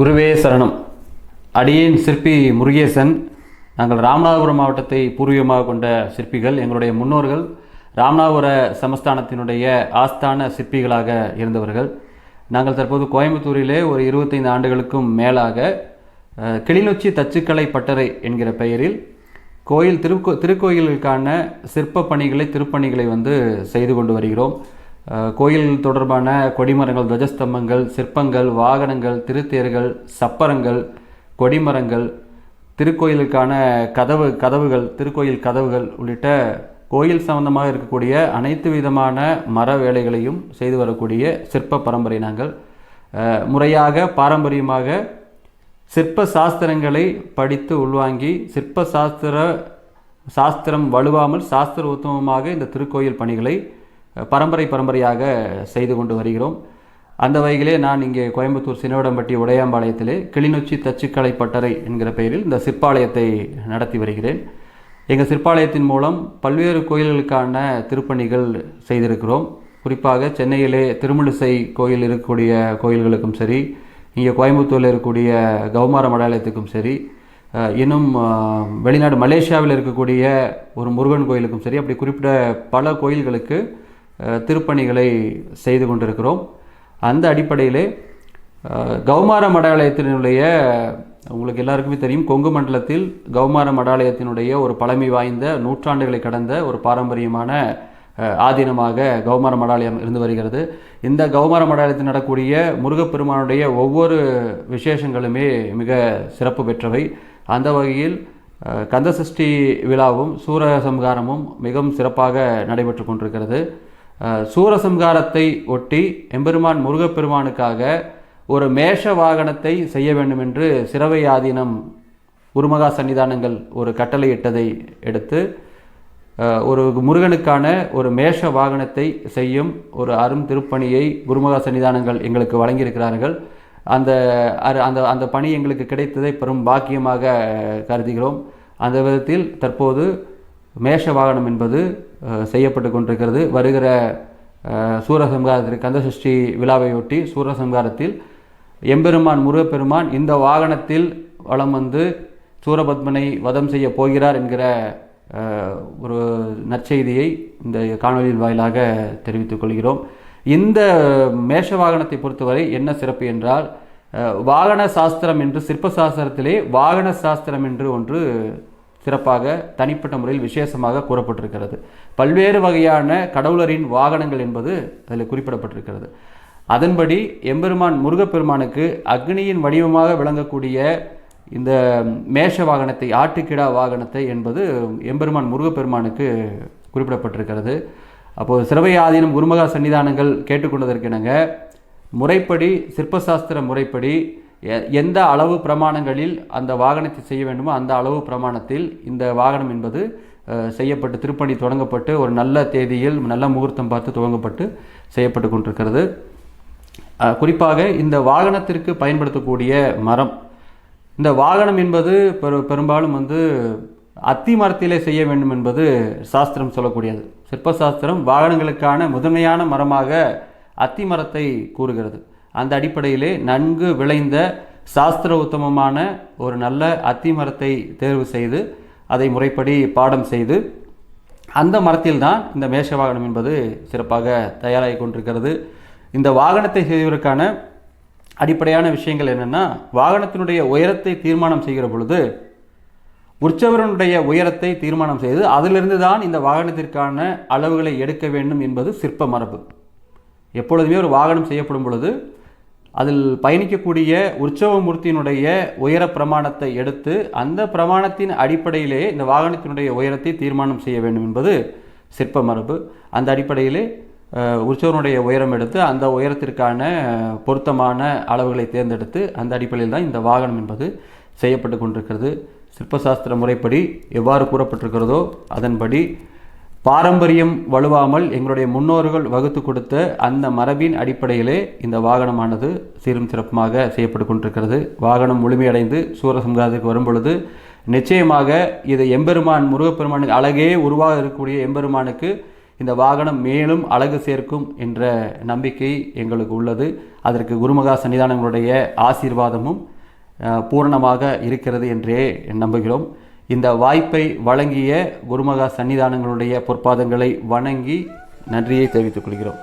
குருவே சரணம். அடியேன் சிற்பி முருகேசன். நாங்கள் ராமநாதபுரம் மாவட்டத்தை பூர்வீகமாக கொண்ட சிற்பிகள் எங்களுடைய முன்னோர்கள் ராமநாதபுர சமஸ்தானத்தினுடைய ஆஸ்தான சிற்பிகளாக இருந்தவர்கள். நாங்கள் தற்போது கோயம்புத்தூரிலே ஒரு இருபத்தைந்து ஆண்டுகளுக்கும் மேலாக கிளிநொச்சி தச்சுக்கலை பட்டறை என்கிற பெயரில் கோயில் திருக்கோ திருக்கோயிலுக்கான சிற்ப பணிகளை திருப்பணிகளை வந்து செய்து கொண்டு வருகிறோம். கோயில் தொடர்பான கொடிமரங்கள் துவஜஸ்தம்பங்கள் சிற்பங்கள் வாகனங்கள் திருத்தேர்கள் சப்பரங்கள் கொடிமரங்கள் திருக்கோயிலுக்கான கதவு கதவுகள் திருக்கோயில் கதவுகள் உள்ளிட்ட கோயில் சம்பந்தமாக இருக்கக்கூடிய அனைத்து விதமான மர வேலைகளையும் செய்து வரக்கூடிய சிற்ப பரம்பரை நாங்கள். முறையாக பாரம்பரியமாக சிற்ப சாஸ்திரங்களை படித்து உள்வாங்கி சிற்ப சாஸ்திர சாஸ்திரம் வலுவாமல் சாஸ்திர உத்தமமாக இந்த திருக்கோயில் பணிகளை பரம்பரை பரம்பரையாக செய்து கொண்டு வருகிறோம். அந்த வகையிலே நான் இங்கே கோயம்புத்தூர் சினவடம்பட்டி உடையாம்பாளையத்திலே கிளிநொச்சி தச்சுக்கலை பட்டறை என்கிற பெயரில் இந்த சிற்பாலயத்தை நடத்தி வருகிறேன். எங்கள் சிற்பாலயத்தின் மூலம் பல்வேறு கோயில்களுக்கான திருப்பணிகள் செய்திருக்கிறோம். குறிப்பாக சென்னையிலே திருமுலிசை கோயில் இருக்கக்கூடிய கோயில்களுக்கும் சரி இங்கே கோயம்புத்தூரில் இருக்கக்கூடிய கௌமார மடாலயத்துக்கும் சரி இன்னும் வெளிநாடு மலேசியாவில் இருக்கக்கூடிய ஒரு முருகன் கோயிலுக்கும் சரி அப்படி குறிப்பிட்ட பல கோயில்களுக்கு திருப்பணிகளை செய்து கொண்டிருக்கிறோம். அந்த அடிப்படையிலே கௌமார மடாலயத்தினுடைய உங்களுக்கு எல்லாருக்குமே தெரியும் கொங்கு மண்டலத்தில் கௌமார மடாலயத்தினுடைய ஒரு பழமை வாய்ந்த நூற்றாண்டுகளை கடந்த ஒரு பாரம்பரியமான ஆதீனமாக கௌமார மடாலயம் இருந்து வருகிறது. இந்த கௌமார மடாலயத்தில் நடக்கூடிய முருகப்பெருமானுடைய ஒவ்வொரு விசேஷங்களுமே மிக சிறப்பு பெற்றவை. அந்த வகையில் கந்தசஷ்டி விழாவும் சூரசம்காரமும் மிகவும் சிறப்பாக நடைபெற்று கொண்டிருக்கிறது. சூரசம்காரத்தை சூரசம்ஹாரத்தை ஒட்டி எம்பெருமான் முருகப்பெருமானுக்காக ஒரு மேஷ வாகனத்தை செய்ய வேண்டும் என்று சிறவை ஆதீனம் உருமகா சன்னிதானங்கள் ஒரு கட்டளையிட்டதை எடுத்து ஒரு முருகனுக்கான ஒரு மேஷ வாகனத்தை செய்யும் ஒரு அரும் திருப்பணியை குருமகா சன்னிதானங்கள் எங்களுக்கு வழங்கியிருக்கிறார்கள். அந்த அரு- அந்த அந்த பணி எங்களுக்கு கிடைத்ததை பெரும் பாக்கியமாக கருதுகிறோம். அந்த விதத்தில் தற்போது மேஷ வாகனம் என்பது செய்யப்பட்டு கொண்டிருக்கிறது. வருகிற சூரசம்ஹாரத்திற்கு கந்தசஷ்டி விழாவையொட்டி சூரசம்ஹாரத்தில் எம்பெருமான் முருகப்பெருமான் இந்த வாகனத்தில் வலம் வந்து சூரபத்மனை வதம் செய்ய போகிறார் என்கிற ஒரு நற்செய்தியை இந்த காணொலியின் வாயிலாக தெரிவித்துக் கொள்கிறோம். இந்த மேஷ வாகனத்தை பொறுத்தவரை என்ன சிறப்பு என்றால் வாகன சாஸ்திரம் என்று சிற்ப சாஸ்திரத்திலே வாகன சாஸ்திரம் என்று ஒன்று சிறப்பாக தனிப்பட்ட முறையில் விசேஷமாக கூறப்பட்டிருக்கிறது. பல்வேறு வகையான கடவுளரின் வாகனங்கள் என்பது அதில் குறிப்பிடப்பட்டிருக்கிறது. அதன்படி எம்பெருமான் முருகப்பெருமானுக்கு அக்னியின் வடிவமாக விளங்கக்கூடிய இந்த மேஷ வாகனத்தை ஆட்டுக்கிடா வாகனத்தை என்பது எம்பெருமான் முருகப்பெருமானுக்கு குறிப்பிடப்பட்டிருக்கிறது. அப்போது சிறவை ஆதீனம் குருமகா சன்னிதானங்கள் கேட்டுக்கொண்டதற்கிணங்க முறைப்படி சிற்பசாஸ்திர முறைப்படி எந்த அளவு பிரமாணங்களில் அந்த வாகனத்தை செய்ய வேண்டுமோ அந்த அளவு பிரமாணத்தில் இந்த வாகனம் என்பது செய்யப்பட்டு திருப்பணி தொடங்கப்பட்டு ஒரு நல்ல தேதியில் நல்ல முகூர்த்தம் பார்த்து துவங்கப்பட்டு செய்யப்பட்டு கொண்டிருக்கிறது. குறிப்பாக இந்த வாகனத்திற்கு பயன்படுத்தக்கூடிய மரம். இந்த வாகனம் என்பது பெரு பெரும்பாலும் வந்து அத்தி மரத்திலே செய்ய வேண்டும் என்பது சாஸ்திரம் சொல்லக்கூடியது. சிற்ப சாஸ்திரம் வாகனங்களுக்கான முதன்மையான மரமாக அத்தி மரத்தை கூறுகிறது. அந்த அடிப்படையிலே நன்கு விளைந்த சாஸ்திர உத்தமமான ஒரு நல்ல அத்தி மரத்தை தேர்வு செய்து அதை முறைப்படி பாடம் செய்து அந்த மரத்தில் தான் இந்த மேஷ வாகனம் என்பது சிறப்பாக தயாராகி கொண்டிருக்கிறது. இந்த வாகனத்தை செய்வதற்கான அடிப்படையான விஷயங்கள் என்னென்னா வாகனத்தினுடைய உயரத்தை தீர்மானம் செய்கிற பொழுது உற்சவரனுடைய உயரத்தை தீர்மானம் செய்து அதிலிருந்து தான் இந்த வாகனத்திற்கான அளவுகளை எடுக்க வேண்டும் என்பது சிற்ப மரபு. எப்பொழுதுமே ஒரு வாகனம் செய்யப்படும் பொழுது அதில் பயணிக்கக்கூடிய உற்சவமூர்த்தியினுடைய உயர பிரமாணத்தை எடுத்து அந்த பிரமாணத்தின் அடிப்படையிலே இந்த வாகனத்தினுடைய உயரத்தை தீர்மானம் செய்ய வேண்டும் என்பது சிற்ப மரபு. அந்த அடிப்படையிலே உற்சவனுடைய உயரம் எடுத்து அந்த உயரத்திற்கான பொருத்தமான அளவுகளை தேர்ந்தெடுத்து அந்த அடிப்படையில் தான் இந்த வாகனம் என்பது செய்யப்பட்டு கொண்டிருக்கிறது. சிற்பசாஸ்திர முறைப்படி எவ்வாறு கூறப்பட்டிருக்கிறதோ அதன்படி பாரம்பரியம் வலுவாமல் எங்களுடைய முன்னோர்கள் வகுத்து கொடுத்த அந்த மரபின் அடிப்படையிலே இந்த வாகனமானது சீரும் சிறப்புமாக செய்யப்பட்டு கொண்டிருக்கிறது. வாகனம் முழுமையடைந்து சூரசம்ஹாரத்துக்கு வரும் பொழுது நிச்சயமாக இது எம்பெருமான் முருகப்பெருமானுக்கு அழகே உருவாக இருக்கக்கூடிய எம்பெருமானுக்கு இந்த வாகனம் மேலும் அழகு சேர்க்கும் என்ற நம்பிக்கை எங்களுக்கு உள்ளது. அதற்கு குருமகா சன்னிதானங்களுடைய ஆசீர்வாதமும் பூரணமாக இருக்கிறது என்றே நம்புகிறோம். இந்த வாய்ப்பை வழங்கிய குருமகா சன்னிதானங்களுடைய பொற்பாதங்களை வணங்கி நன்றியை தெரிவித்துக் கொள்கிறோம்.